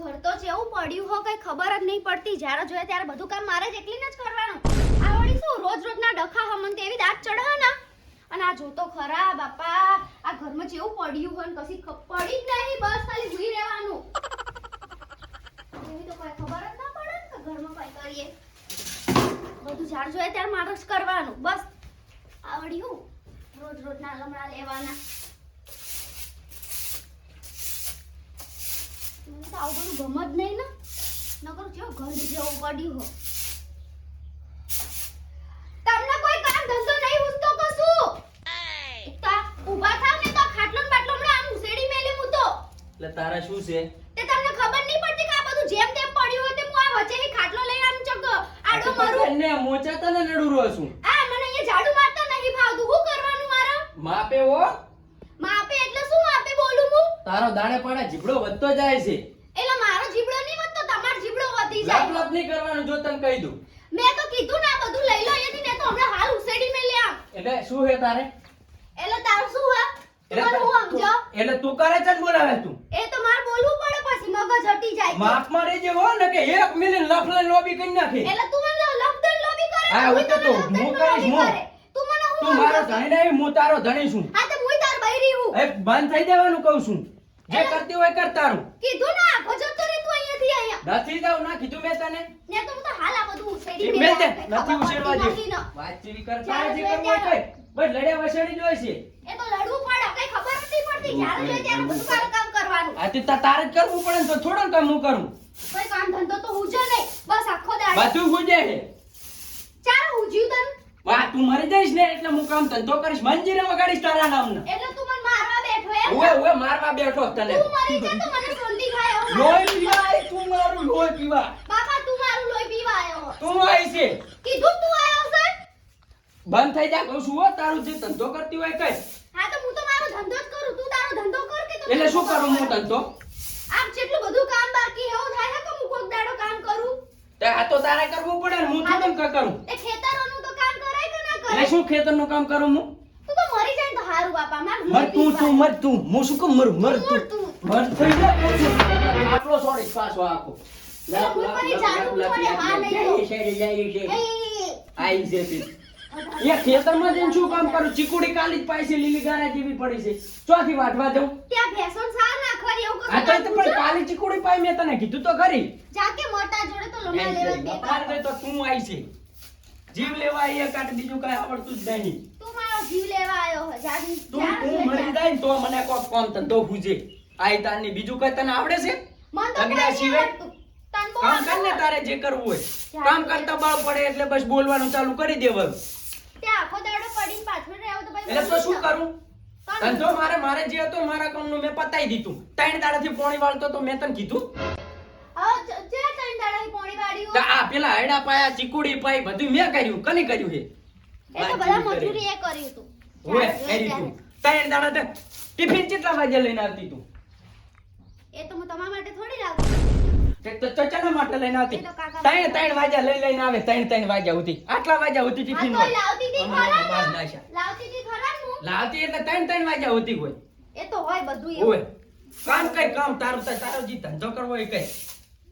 ઘર તો જેવું પડ્યું હો, કઈ ખબર જ નહીં પડતી. જ્યારે જોઈએ ત્યારે બધું કામ મારે જ એકલીને જ કરવાનું. આ વળી શું, રોજ રોજના ડખા હમન તેવી દાંત ચઢે ના? અને આ જોતો ખરા, બાપા, આ ઘરમાં જેવું પડ્યું હોય ને કશી પડી જ નહીં, બસ ખાલી ભૂઈ રહેવાનું. એવી તો કોઈ ખબર જ ના પડે કે ઘરમાં કઈ કરીએ. બધું જ્યારે જોઈએ ત્યારે મારે જ કરવાનું. બસ. આવડ્યું રોજ રોજના લમડા લેવાના. મને તો આવું બધું ગમ જ નહીં ને. નકર કેવું ઘર જેવું પડ્યું હો. તમને કોઈ કામ ધંધો નહીં ઉસતો કશું તા ઊભા થાવ ને તો ખાટલો ને બાટલો હમણાં આમ ઉસેડી મેલી હું તો. એટલે તારે શું છે? તે તમને ખબર નહીં પડતી કે આ બધું જેમ તેમ પડ્યું હોય તે હું આ વચ્ચેથી ખાટલો લઈને આમ ચગ આડો મારું? ને મોચા તને નડું રહું છું આ મને અહીંયા ઝાડુ મારતા નહીં ભાવતું. હું કરવાનું મારા? માપે હો માપે એટલે શું માપે બોલું તારો દાડે પાડે જીબડો વધતો જાય છે. એટલે મારો જીબડો નહીં વધતો તમારો જીબડો વધી જાય. લપ નહીં કરવાનું જો તને કહી દઉં. મેં તો કીધું ના બધું લઈ લો અહીંયાથી ને તો હમણાં હાલ ઉસેડી મે લ્યા એટલે શું હે તારે? એટલે તારું શું હે? એટલે હું સમજો તું- એટલે તું કરે છે બોલાવે તું. એ તો માર બોલવું પડે પછી મગજ હટી જાય. માફ મારે જે હો ને કે એક મિલિયન લફલે લોબી કરી નાખે. એટલે તું મને લફદન લોબી કરે હું હું તો તું, હું કરીશ, હું. તું મને હું તું મારો ધણી નહીં હું તારો ધણી છું. હા તો હું તાર બૈરી હું. એ બંધ થઈ દેવાનું કહું છું. જે કરતી હોય કર તારું. કીધું ના આખો જતો રે તું અહીંયાથી અહીંયા. નથી જાવ ના કીધું મેં તને. ને તો હું તો હાલ આ બધું ઉછેડી મેં દે આ નથી ઉછેરવા પડતી નથી વાત જેવી કર તારે જે કરવું હોય કઈ બસ લડ્યા વસેડી જોઈ છે. એ તો લડવું પડે કઈ ખબર નથી પડતી. જ્યારે જોઈએ ત્યારે બધું મારું કામ કરવાનું. આ તે તારે જ કરવું પડે તો થોડો કામ હું કરું. કોઈ કામ ધંધો તો હુજો નહીં. બસ આખો દાડો. બધું ગુજે છે. ચાલ હુજ્યું તને. વાહ તું મરી જઈશ ને એટલે હું કામ ધંધો કરીશ. મંજીરે વગાડીશ તારા નામનો. એટલે તું મને મારવા બેઠો એમ ઓએ ઓએ મારવા બેઠો તને. તું મરી જા તો મને સોંધી ખાય લોહી પીવા આય તું મારું લોહી પીવા. બાપા તું મારું લોહી પીવા આયો તું આઈ છે. કીધું તું આયો છે? બંધ થઈ જા કહું છું હો તારું જે ધંધો કરતી હોય કઈ હા તો હું તો મારો ધંધો જ કરું. તું તારો ધંધો કર કે એટલે શું કરું હું ધંધો? આમ જેટલું બધું કામ બાકી એવું થાય તો હું કોક દાડો કામ કરું? તે આ તો તારે કરવું પડે ને હું થોડું કરું. એ ખેતરોનું તો કામ કરાય કે ના એટલે કરાય? શું ખેતરનું કામ કરું હું? બાપા માર મર તું તું મર તું હું શું કહું? મરું મર મર તું તું. મર થઈ જા આટલો સોરી પાછો આખો. ખેતરમાં જઈને શું કામ કરું? ચીકુડી કાલી જ પાછી લીલી ગારા જેવી પડી છે. ચોથી વાટવા દઉં. ત્યાં ભેંસો સાર નાખવાની એવું આ કશું તો પણ કાલી ચીકુડી પાઈ મેં તને કીધું તો ખરી. જાકે મોટા જોડે તો લેવા તું આઈ છે. જીવ લેવા એ કાટ બીજું કઈ આવડતું જ નહીં. જીવ લેવા આવ્યો હે જાજી તું તું મરી જાય ને તો મને કોક કોમ ધંધો પૂછે આઈ તારની બીજું કઈ તને આવડે છે? તો કોઈ સિવાય? કામ કર ને તારે જે કરવું હોય. કામ કરતા બળ પડે એટલે બસ બોલવાનું ચાલુ કરી દેવાનું ત્યાં આખો દાડો પડીને પાછળ રહેવું તો ભાઈ એટલે તો શું કરું? ધંધો મારે મારે જે હતો મારા કામનું મેં પતાઈ દીધું. ત્રણ દાડાથી પોણી વાળતો તો મેં તને કીધું. જે ત્રણ દાડાની પોણી વાળ્યું આ પેલા હૈડા પાયા ચીકુડી પાઈ બધું મેં કર્યું. કની કર્યું છે. એ તો બધા મજૂરી એ કર્યું તું ઓએ જ્યારે તું. ત્રણ દાડા તે ટિફિન કેટલા વાગે લઈને આવતી તું? એ તો હું તમારા માટે થોડી લાવું. તે તો ચચાના માટે લઈને આવતી. એ તો કાકા ત્રણ ત્રણ વાગ્યા લઈ લઈને આવે ત્રણ ત્રણ વાગ્યા સુધી. આટલા વાગ્યા સુધી ટિફિન લાવતી હતી ખરા બાર ને? નાખ્યા. લાવતી હતી ખરા લાવતી એટલે ત્રણ ત્રણ વાગ્યા હોતી હોય. એ તો હોય બધું એવું. કામ કઈ કામ તારું તારો જી ધંધો કરવો એ કઈ.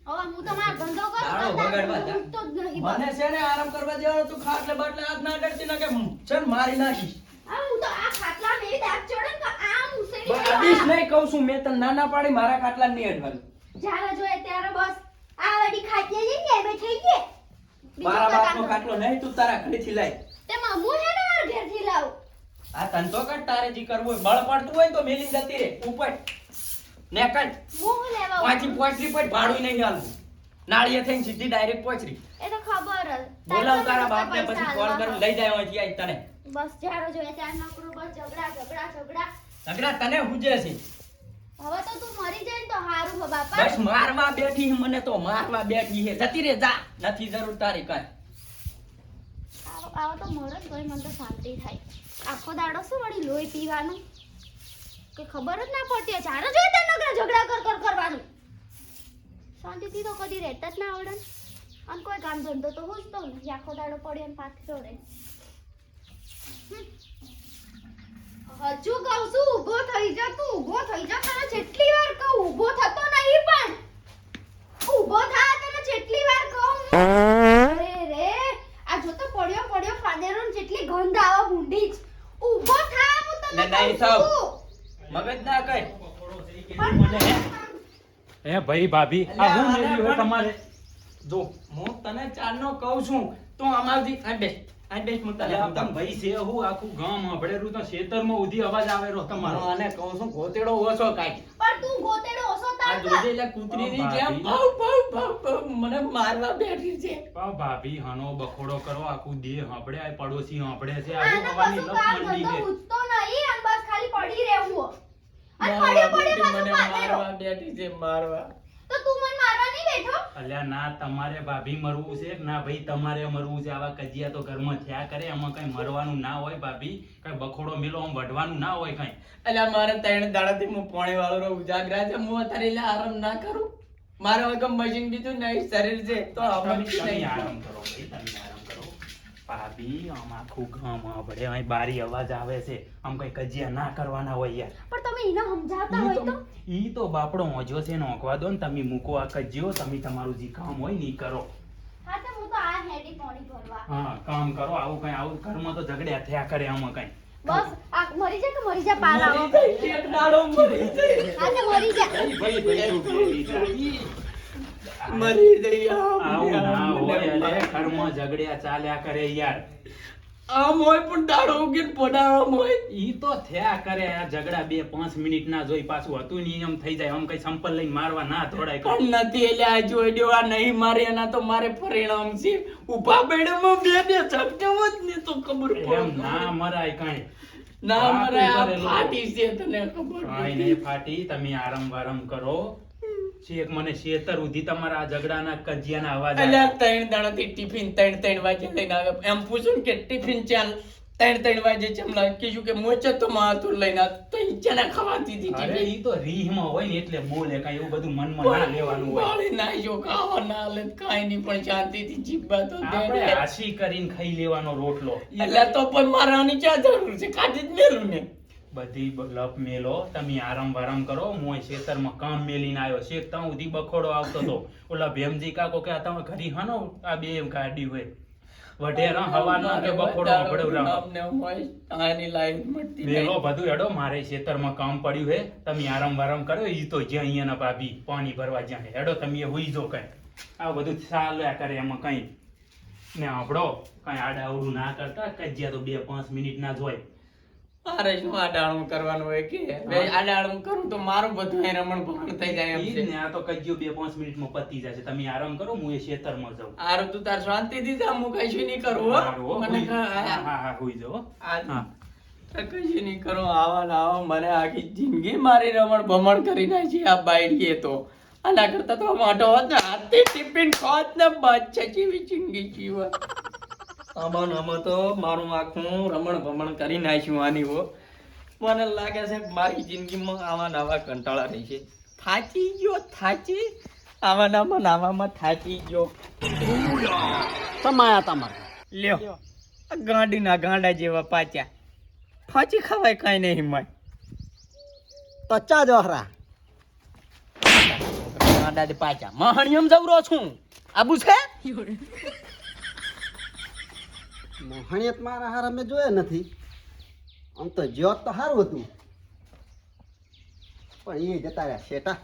હવે હું તો મારો ધંધો કરું, દાડો ધંધા બગાડવા હું જા. મૂકતો જ નહીં મને છે ને આરામ કરવા દેવાનો તું ખાટલે બાટલે હાથ ના અડતી ના કે છે ને મારી નાખીશ હા, હું તો આ ખાટલામાં એવી દાગ ચડે ને કે આમ બસ અડીશ નહીં કહું છું મેં તને નાના પાડી મારા ખાટલા નહીં અડવાનું જ્યારે જોઈએ ત્યારે બસ આ વળી ખાટલે જઈને એમે થઈ ગયે. મારા બાપનો ખાટલો નહીં તું તારા ઘરેથી લાય તે મામું છે ને મારા ઘેરથી લાવું. આ કર તારે જી કરવું હોય બળ પડતું હોય તો મેલી જતી રે ઉપર ને કર હું લેવા પાછી પોચરી પર ભાડું નહીં હાલવું નાળીએ થઈને સીધી ડાયરેક્ટ પોચરી એ તો ખબર. બોલાવ તારા બાપ ને પછી કોલ કરી લઈ જાય અહીંથી આઈ તને. બસ જારો જોઈએ ત્યારે નકરો બસ ઝઘડા ઝઘડા ઝઘડા. ઝઘડા તને હુજે છે. હવે તો તું મરી જાય તો હારું હો બાપા. બસ મારવા બેઠી મને તો મારવા બેઠી હે જતી રે જા. નથી જરૂર તારી કઈ આવો તો મળે જ તોય મને તો શાંતિ થાય. આખો દાડો શું વળી લોહી પીવાનું? કે ખબર જ ના પડતી જાણે જોઈએ તે નગરા ઝઘડા કર કર કરવાનું. શાંતિથી તો કદી રહેતા જ ના આવડે અને કોઈ કામ ધંધો તો હું તો નથી. આખો દાડો પડે એમ પાથરો રહે. હજુ કહું છું ઊભો થઈ જા તું ઊભો થઈ જા. તને જેટલી વાર કહું ઊભો થતો નહીં પણ. ઊભો થા તને જેટલી વાર કહું. અરે રે આ જો તો પડ્યો પડ્યો ફાદેરો જેટલી ગંધ આવો ભૂંડી જ. ઊભો થા હું તને કહું છું. મગજ ના કઈ. એ ભાઈ ભાભી આ હું અલ્યા, હોય તમારે? જો હું તને ચારનો કહું છું તો અમારથી આ બેસ આ બેસ હું તને અલ્યા, ભાઈ છે હું આખું ગામ સાંભળેલું તો ખેતરમાં ઉધી અવાજ આવેલો હું તમારો. અને કહું છું ગોતેડો ઓછો કાઈ. પણ તું ગોતેડો ઓછો આ તાર જોજે એટલે કૂતરીની ઓ, જેમ. ભાવ ભાવ ભાવ મને મારવા બેઠી છે. પા ભાભી હનો બખોડો કરો આખું દેહ સાંભળે આ પડોશી સાંભળે છે આજુ આને હવાની લપ મંડી છે ઉચતો નહીં અને બસ ખાલી પડી રહેવું. અને પડ્યો પડ્યો પાછો. મારવા બેઠી છે મારવા. તો તું મને મારવા નહીં બેઠો? અલ્યા ના તમારે ભાભી મરવું છે? ના ભાઈ તમારે મરવું છે. આવા કજિયા તો ઘરમાં થયા કરે. એમાં કઈ મરવાનું ના હોય ભાભી. કઈ બખોડો મેલો આમ વઢવાનું ના હોય કઈ. અલ્યા મારે ત્રણ દાડાથી હું પોણી વાળો રહું. જાગરા છે. હું અત્યારે એટલે આરામ ના કરું. મારે વગર મશીન બીજું નહીં શરીર છે. તો આરામ કરો ભાઈ તમે આરામ કરો ભાભી આમ આખું ગામ સાંભળે અહીં બારી અવાજ આવે છે. આમ કઈ કજિયા ના કરવાના હોય યાર. પણ તમે એને સમજાવતા હોય તો ઈ તો બાપડો મોજો છે નોખવા દો ને તમે મૂકો આ કજિયો તમે તમારું જે કામ હોયની કરો. હા તો હું તો આ હેડી પોણી ભરવા. હા કામ કરો આવું કઈ આવું ઘરમાં તો ઝઘડ્યા થયા કરે આમાં કઈ. બસ આ મરી જા કે મરી જા આવો મરી મરી જા. મરી જઈયા આવું ના હોય અલે ઘરમાં ઝઘડ્યા ચાલ્યા કરે યાર. આમ હોય પણ દાડો ઉગીને પોડાળો હોય. ઈ તો થયા કરે આ ઝઘડા બે પાંચ મિનિટ ના જોઈ પાછું હતું ની એમ થઈ જાય. આમ કઈ સંપલ લઈને મારવા ના થોડાય પણ નથી એટલે આ જોડ્યો આ નહીં મારે એના તો મારે પરિણામ છે. ઊભા બેડમાં બે બે ઝપટાવો જ ને તો ખબર એમ ના મરાય કઈ. ના મરાય આ ફાટી છે તને ખબર કાંઈ નહીં ફાટી. તમે આરામ વારામ કરો. છેક મને શેતર ઉધી તમારા ઝઘડાના કજિયાના અવાજ. અલ્યા ત્રણ દાડાથી ટિફિન ત્રણ ત્રણ વાગે લઈને આવે. એમ પૂછું કે ટિફિન ચાલ ત્રણ ત્રણ વાગે ચમલા કીધું કે મોચે તો માથું લઈને તો ઈ ચના ખવાતી હતી અરે ઈ તો રીહમાં હોય ને એટલે બોલે કઈ એવું બધું મનમાં ના લેવાનું હોય. બાળી ના જો ખાવા ના લે કાંઈ નહીં પણ શાંતિથી જીભા તો દે આપણે હાસી કરીને ખાઈ લેવાનો રોટલો. એટલે તો પણ મારાની ચા જરૂર છે કાઢી જ મેલું ને. બધી લપ મેલો તમે આરામ વારામ કરો. હું ખેતરમાં કામ મેલીને આવ્યો. છે ત્યાં સુધી બખોડો આવતો તો ઓલા ભેમજી કાકો કે તમે ઘરી હનો? આ બે એમ કાઢી હોય. વઢેરા હવાનો કે બખોડો મેલો બધું એડો મારે ખેતરમાં કામ પડ્યું હે તમે આરામ વારામ કરો. ઈ તો જ્યાં અહીંયાના ભાભી પાણી ભરવા જ્યાં. હેડો તમે હુઈ જો કઈ. આ બધું ચાલ્યા કરે એમાં કઈ. ને આપડો કઈ આડાઅવડું ના કરતા. કજિયા તો બે પાંચ મિનિટ ના જ હોય. મારે શું આડાળું કરવાનું હોય કે? આડાળું કરું તો મારું બધું એ રમણ ભમણ થઈ જાય એમ છે. આ તો કજ્યો બે પાંચ મિનિટમાં પતી જશે તમે આરામ કરો હું એ ખેતરમાં જાઉં. આરો તું તાર શાંતિથી જા હું કશું નહીં કરું મને હા હા હોઈ જાવ હા. કશું નહીં કરો આવા ને મને આખી જિંદગી મારી રમણ ભમણ કરી નાખી આ બાઈડીએ તો. આના કરતા તો મોટો હોત ને હાથે ટિફિન ખોત ને બચ્ચા જેવી જિંદગી જીવા આમાં આમાં તો મારું આખું રમણ ભમણ કરી નાખ્યું આની હો. મને લાગે છે મારી જિંદગીમાં આવા નવા કંટાળા રહી છે. થાચી ગયો થાચી. આવા નામાં નાવામાં થાચી ગયો. તમાયા તમારા. લ્યો ગાંડીના ગાંડા જેવા પાચ્યા ફાંચી ખવાય કાંઈ નહીં હિમાય તો ચા જોહરા ગાંડા પાચ્યા મહાણિયમ જવરો છું. આબુ છે? મોહણિયત મારા હારા મેં જોયા નથી. આમ તો જ્યોત તો સારું હતું. પણ એ જતા રહ્યા શેટા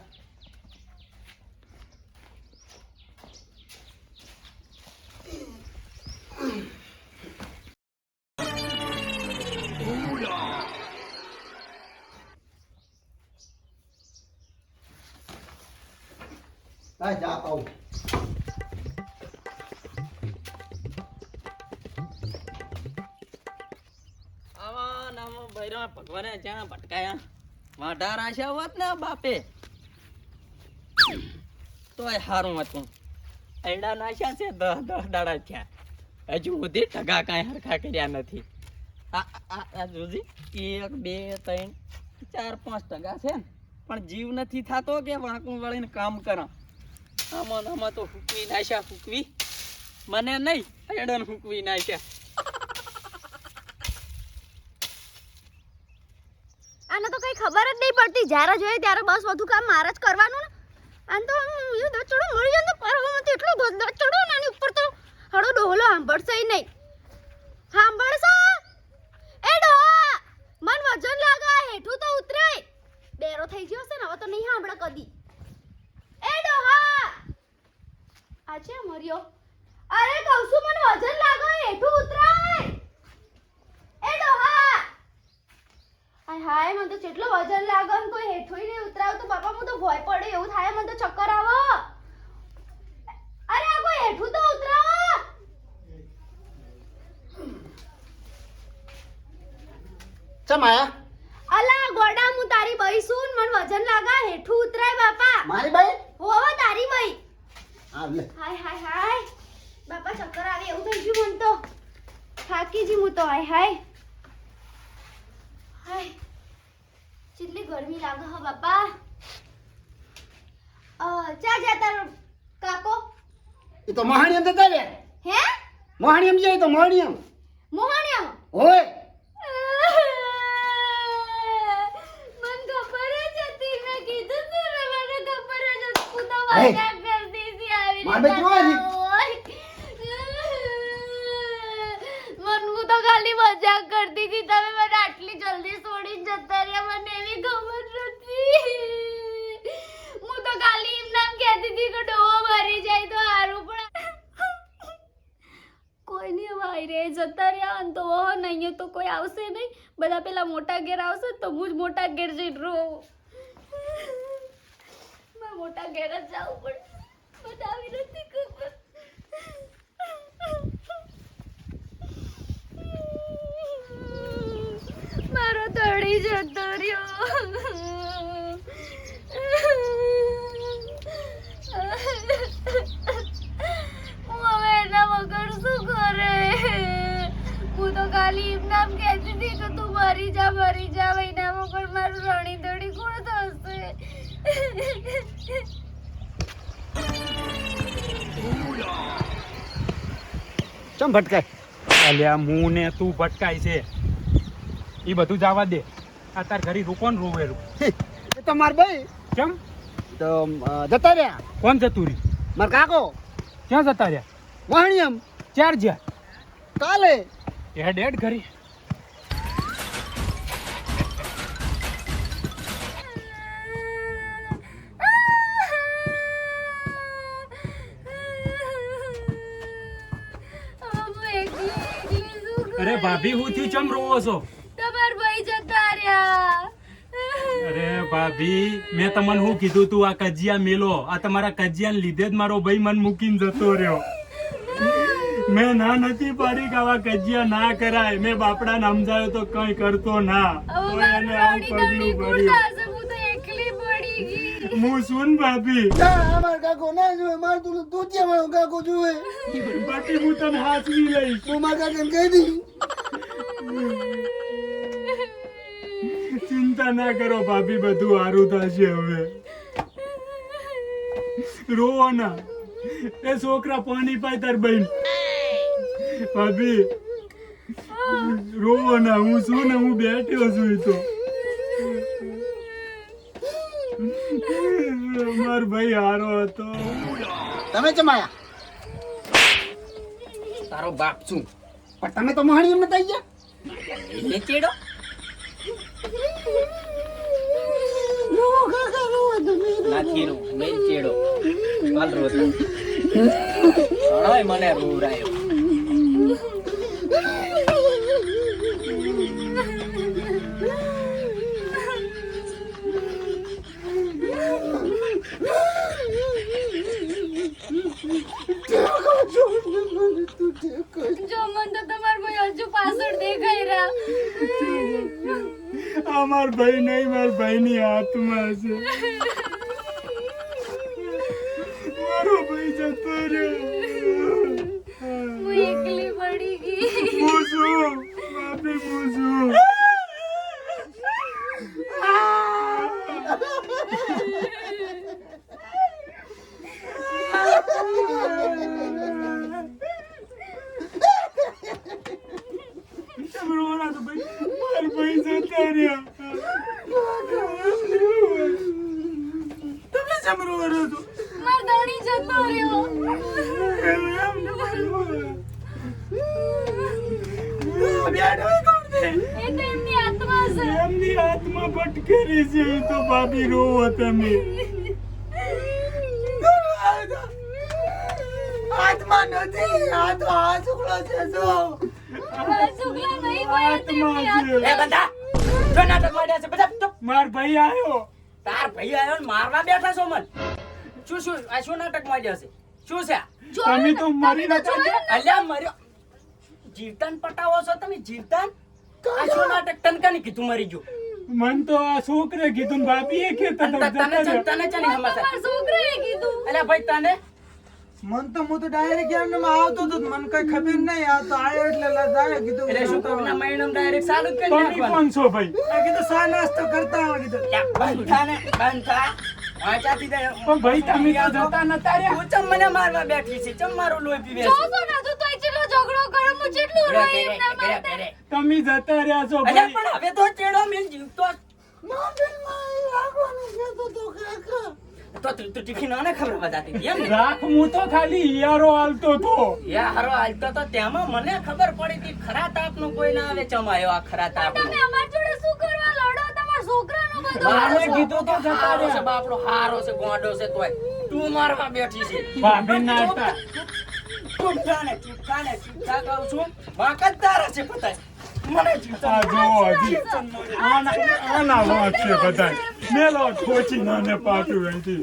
જ્યાં ભટકાયા. વાઢા રાખ્યા હોત ને બાપે. તોય સારું હતું. એડા નાખ્યા છે, દહ દહ દાડા થયા. હજુ સુધી ઠગા કાંઈ હરખા કર્યા નથી. એક, બે, ત્રણ, ચાર, પાંચ ટકા છે પણ જીવ નથી થતો કે વાંકું વળીને કામ કરા. આમાં આમાં તો ફૂકવી નાખ્યા, ફૂકવી. મને નહીં, એડન ફૂકવી નાખ્યા આને તો કઈ ખબર જ્યારે જોઈએ ત્યારે બસ બધું કામ મારે જ કરવાનું ને. આમ તો એવું દચડો મળી જાય ને હું તો એટલો દચડો ને આની ઉપર તો હળો ડોહલો સાંભળશે નહીં. સાંભળશો? એ ડોહા, મન વજન લાગે થઈ ગયો છે ને, હવે તો નહીં સાંભળે કદી. એ ડોહા, આ છે મર્યો. અરે કહું છું, મને વજન લાગો હેઠું ઉતરાય. એ ડોહા હાય હાય મને તો કેટલો વજન લાગે ને કોઈ હેઠું નહીં ઉતરાવ તો બાપા હું તો ભય પડે એવું થાય મને તો ચક્કર આવો. અરે આ કોઈ હેઠું તો ઉતરાવો? ચમ આયા અલા ગોડા હું તારી બઈ છું મને વજન લાગા હેઠું ઉતરાય બાપા. મારી બાઈ? હોવા તારી બઈ. લે. હાય હાય હાય. બાપા ચક્કર આવે એવું થઈ ગયું મને તો. થાકી જી હું તો હાય હાય. કેટલી ગરમી લાગે હો બાપા. ચા જા તારો કાકો? એ તો મહાણી અંદર તારે હે? મોહાણીયમ જાય તો મોહાણીયમ મોહણિયા હોય. મન ખબર જ હતી. મેં કીધું તું રે મને ખબર જ હતી. તું તો. મજાક કરતી હતી આવી મારે જોવા મન હું તો ખાલી મજાક કરતી હતી. તમે મને આટલી જલ્દી છોડી જતા રહ્યા, મને એવી ખબર નથી. હું તો ખાલી એમ નામ કહેતી હતી કે ડોહો ભરી જાય તો સારું પણ કોઈ નહીં ભાઈ રે જતા રહ્યા, અને તો ઓહો નહીં તો કોઈ આવશે નહીં. બધા પેલા મોટા ઘેર આવશે તો હું જ મોટા ઘેર જઈને રહું. મોટા ઘેર જ જવું પણ આવી નથી ખબર તળી જતો રહ્યો હું હવે વગર શું કરે? હું તો ખાલી એમ નામ કહેતી હતી કે તું મરી જા મરી જા એના વગર મારું રણી કોણ થશે? ચમ ભટકાય? અલ્યા હું ને તું ભટકાય છે. એ બધું જવા દે. તાર ઘરે રૂકોન રોવેલું. એ તો માર ભાઈ. કેમ? તો જતા રહ્યા. કોણ જતું રહી માર કાકો. ક્યાં જતા રહ્યા? વાણિયમ ચાર જ્યાં. કાલે. હેડ હેડ ઘરે. અરે ભાભી હું થયું? ચમ રોવો છો? જતા અરે ભાભી મેં તમને શું કીધું તું? આ કજિયા મેલો. આ તમારા કજિયાને લીધે જ મારો ભાઈ મન મૂકીને જતો રહ્યો. મેં ના નથી પાડી કે આવા કજિયા ના કરાય. મેં બાપડાને સમજાયો તો કઈ કરતો ના. એને આવું પગલું ભર્યું. હું સુન ભાભી. અમાર માર કાકો ના જોવે માર તું તું ત્યાં મારો કાકો જોવે બાકી હું તને હાચવી લઈશ. હું મારા કાકાને કહી દી ચિંતા ના કરો ભાભી બધું સારું થશે હવે. રોવો ના એ છોકરા પાણી પાય તાર બહેન. ભાભી રોવો ના હું છું ને હું બેઠ્યો છું તો. અમાર ભાઈ હારો હતો. તમે ચમાયા તારો બાપ છું. પણ તમે તો મોહાણીયમ નતા ગયા? એટલે ચેડો? નથી રો મેલ ચેડો. હાલ રોતો મને રોરાયો માર ભાઈ નહીં માર ભાઈની આત્મા છે. મારો ભાઈ જતો રહ્યો. હું એકલી પડી ગઈ હું છું તમે રોવાના તો ભાઈ મારા ભાઈ જતા રહ્યા તમે શેમ રોવાનો છો? માર દડી જતો રહ્યો એમ એમ ને ભાઈ બેઠો કોણ છે એ તો એમની આત્મા એમની આત્મા ભટકેલી છે ઈ ભાભી રોવો તમે. હાથમાં નથી આ તો આ છોકરો છે જો. આત્મા. માર ભાઈ આવ્યો તાર ભાઈ આવ્યો ને મારવા બેઠા છો મન. શું શું આ શું નાટક માંડ્યા છે? શું છે તમે તો મરી નતા અલ્યા મર્યો. જીવતાન પટાવો છો તમે જીવતાન? આ શું નાટક? તનકાની કીધું મરી ગયું? મન તો આ છોકરે કીધું ને એ કે તને તો તને જતા ચા- રહ્યો. તને ચાની સમાચાર અલ્યા ભાઈ તને? મન તો હું તો ડાયરેક્ટ એમને માં આવતો હતો મને કઈ ખબર નહીં આ તો આયો એટલે લજાયો કીધું. એટલે શું કોકના મહિનામાં ડાયરેક્ટ ચાલુ જ કરી તમે કોણ છો ભાઈ. આ કીધું સા નાસ્તો કરતા આવો કીધું. લ્યા, બંધ. થા ને બંધ દે. પણ ભાઈ તમે તો જતા નતા રહ્યા. હું ચમ મને મારવા બેઠી છે? ચમ મારું લોહી પીવે છે? તમે જતા રહ્યા છો ભાઈ. પણ હવે તો ચેડો મિલ જીવતો મોબાઈલમાં રાખવાનું છે તો કાકા તો તું તું ટીફી ના ખબર બતાતી એમ રાખ હું તો ખાલી યારો હાલતો તો. યારો હાલતો તો તેમાં મને ખબર પડી હતી ખરા તાપનું કોઈ ના આવે ચમાયો આ ખરા તાપનું. મારે કીધું તો હારો છે બાપડો હારો છે ગોંડો છે તોય. તું મારવા બેઠી છે. ભાભી ના હતા ને ચૂપચાપ ને ચૂપચાપ કહું છું. વાંક તારા છે પતાય મને આ જોવો હજી. આના આના વાંક છે બધાય. મેલો ઠોચી નાને પાટું ચૂપચાપ